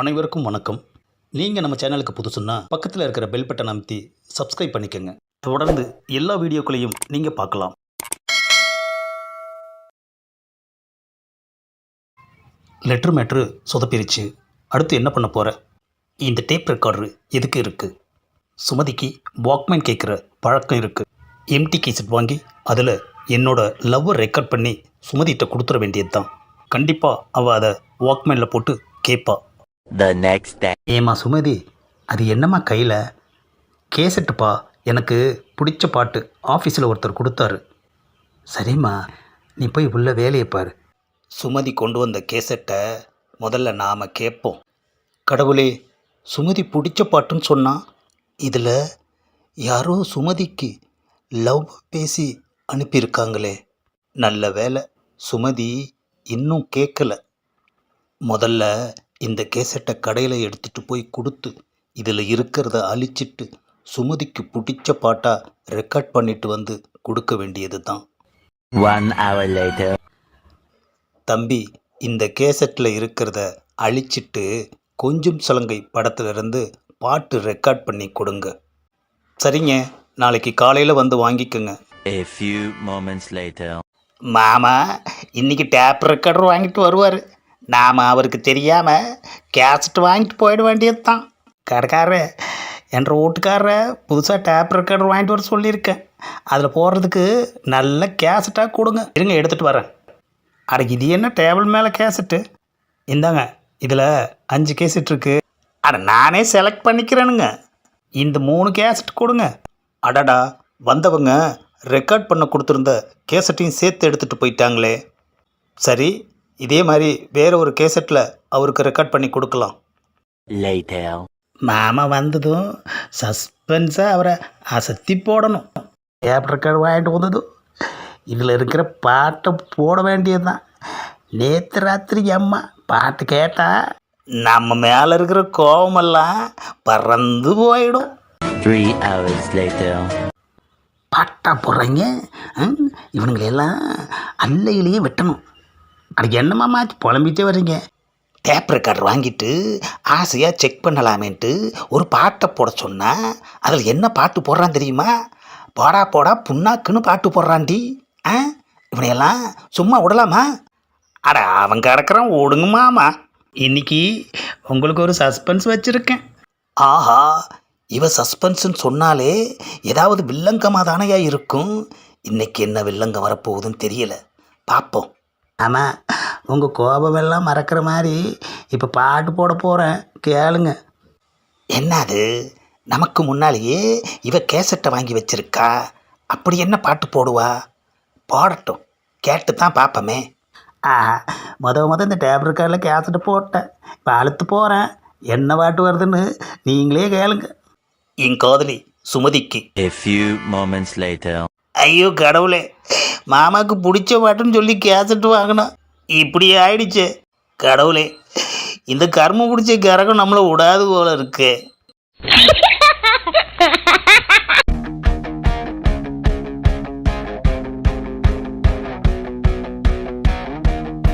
அனைவருக்கும் வணக்கம். நீங்கள் நம்ம சேனலுக்கு புதுசுன்னா பக்கத்தில் இருக்கிற பெல் பட்டன் அமைத்தி சப்ஸ்கிரைப் பண்ணிக்கோங்க. தொடர்ந்து எல்லா வீடியோக்களையும் நீங்கள் பார்க்கலாம். லெட்ரு மேட்ரு சொதப்பிருச்சு. அடுத்து என்ன பண்ண போகிற இந்த டேப் ரெக்கார்டரு எதுக்கு இருக்குது சுமதிக்கு வாக்மேன் கேட்குற பழக்கம் இருக்குது எம்டி கேசட் வாங்கி அதில் என்னோட லவ்வை ரெக்கார்ட் பண்ணி சுமதிகிட்ட கொடுத்துட வேண்டியது தான் கண்டிப்பாக அவள் அதை வாக்மேனில் போட்டு கேட்பா த நெக்ஸ்ட் டே ஏம்மா சுமதி அது என்னம்மா கையில்? கேசட்டுப்பா எனக்கு பிடிச்ச பாட்டு ஆஃபீஸில் ஒருத்தர் கொடுத்தாரு. சரிம்மா நீ போய் உள்ள வேலையை பாரு. சுமதி கொண்டு வந்த கேசட்டை முதல்ல நாம் கேட்போம். கடவுளே சுமதி பிடிச்ச பாட்டுன்னு சொன்னால் இதில் யாரோ சுமதிக்கு லவ் பேசி அனுப்பியிருக்காங்களே. நல்ல வேலை சுமதி இன்னும் கேட்கல. முதல்ல இந்த கேசட்டை கடையில் எடுத்துகிட்டு போய் கொடுத்து இதில் இருக்கிறத அழிச்சிட்டு சுமதிக்கு பிடிச்ச பாட்டாக ரெக்கார்ட் பண்ணிட்டு வந்து கொடுக்க வேண்டியது தான் One hour later. தம்பி இந்த கேசட்டில் இருக்கிறத அழிச்சிட்டு கொஞ்சம் சலங்கை படத்துலேருந்து பாட்டு ரெக்கார்ட் பண்ணி கொடுங்க சரிங்க நாளைக்கு காலையில் வந்து வாங்கிக்கோங்க A few moments later. மாமா இன்னைக்கு டேப் ரெக்கார்டர் வாங்கிட்டு வருவார் நாம் அவருக்கு தெரியாமல் கேசட் வாங்கிட்டு போயிட வேண்டியது தான் கடைக்காரரு என் வீட்டுக்காரரை புதுசாக டேப் ரெக்கார்டர் வாங்கிட்டு வர சொல்லியிருக்கேன் அதில் போடுறதுக்கு நல்ல கேசட்டாக கொடுங்க. இருங்க எடுத்துகிட்டு வரேன். அட இது என்ன டேபிள் மேலே கேசட்டு? இந்தாங்க இதில் அஞ்சு கேசட் இருக்குது அட நானே செலக்ட் பண்ணிக்கிறேனுங்க. இந்த மூணு கேசட் கொடுங்க. அடடா வந்தவங்க ரெக்கார்ட் பண்ண கொடுத்துருந்த கேசட்டையும் சேர்த்து எடுத்துகிட்டு போயிட்டாங்களே. சரி இதே மாதிரி வேற ஒரு கேசட்டில் அவருக்கு ரெக்கார்ட் பண்ணி கொடுக்கலாம். மாமா வந்ததும் சஸ்பென்ஸாக அவரை அசத்தி போடணும். டேப் ரெக்கார்டு வாங்கிட்டு வந்ததும் இதில் இருக்கிற பாட்டை போட வேண்டியதுதான். நேற்று ராத்திரி அம்மா பாட்டு கேட்டா நம்ம மேலே இருக்கிற கோபமெல்லாம் பறந்து போயிடும். Three hours later. பாட்டா போடுறீங்க ம், இவனுங்களெல்லாம் அல்லையிலேயே வெட்டணும். அது என்னமாம்மா புலம்பிட்டே வர்றீங்க? டேப் ரெக்கார்டர் வாங்கிட்டு ஆசையாக செக் பண்ணலாமேன்ட்டு ஒரு பாட்டை போட சொன்னா அதில் என்ன பாட்டு போடுறான் தெரியுமா? போடா போடா புண்ணாக்குன்னு பாட்டு போடுறான்டி. ஆ? இவனையெல்லாம் சும்மா விடலாமா? அட அவன் கிடக்குறான் ஓடுங்கம்மாமா இன்னைக்கு உங்களுக்கு ஒரு சஸ்பென்ஸ் வச்சுருக்கேன். ஆஹா இவ சஸ்பென்ஸ்னு சொன்னாலே ஏதாவது வில்லங்கமாக தானையா இருக்கும்? இன்னைக்கு என்ன வில்லங்கம் வரப்போகுதுன்னு தெரியல. பார்ப்போம் ஆமாம் உங்கள் கோபமெல்லாம் மறக்கிற மாதிரி இப்போ பாட்டு போட போகிறேன் கேளுங்க. என்னது? நமக்கு முன்னாலேயே இவ கேசட்டை வாங்கி வச்சிருக்கா? அப்படி என்ன பாட்டு போடுவா? பாடட்டும். கேட்டு தான் பார்ப்போமே ஆ முத முத இந்த டேப் ரெக்கார்டில் கேசட்டு போட்டேன். இப்போ அழுத்து போகிறேன் என்ன பாட்டு வருதுன்னு நீங்களே கேளுங்க. என் காதலி சுமதிக்கு. A few moments later. ஐயோ கடவுளே மாமாவுக்கு பிடிச்ச பாட்டுன்னு சொல்லி கேசட்டு வாங்கினோம் இப்படி ஆயிடுச்சு. கடவுளே இந்த கர்மம் பிடிச்ச கரகம் நம்மளை விடாது போல இருக்கு.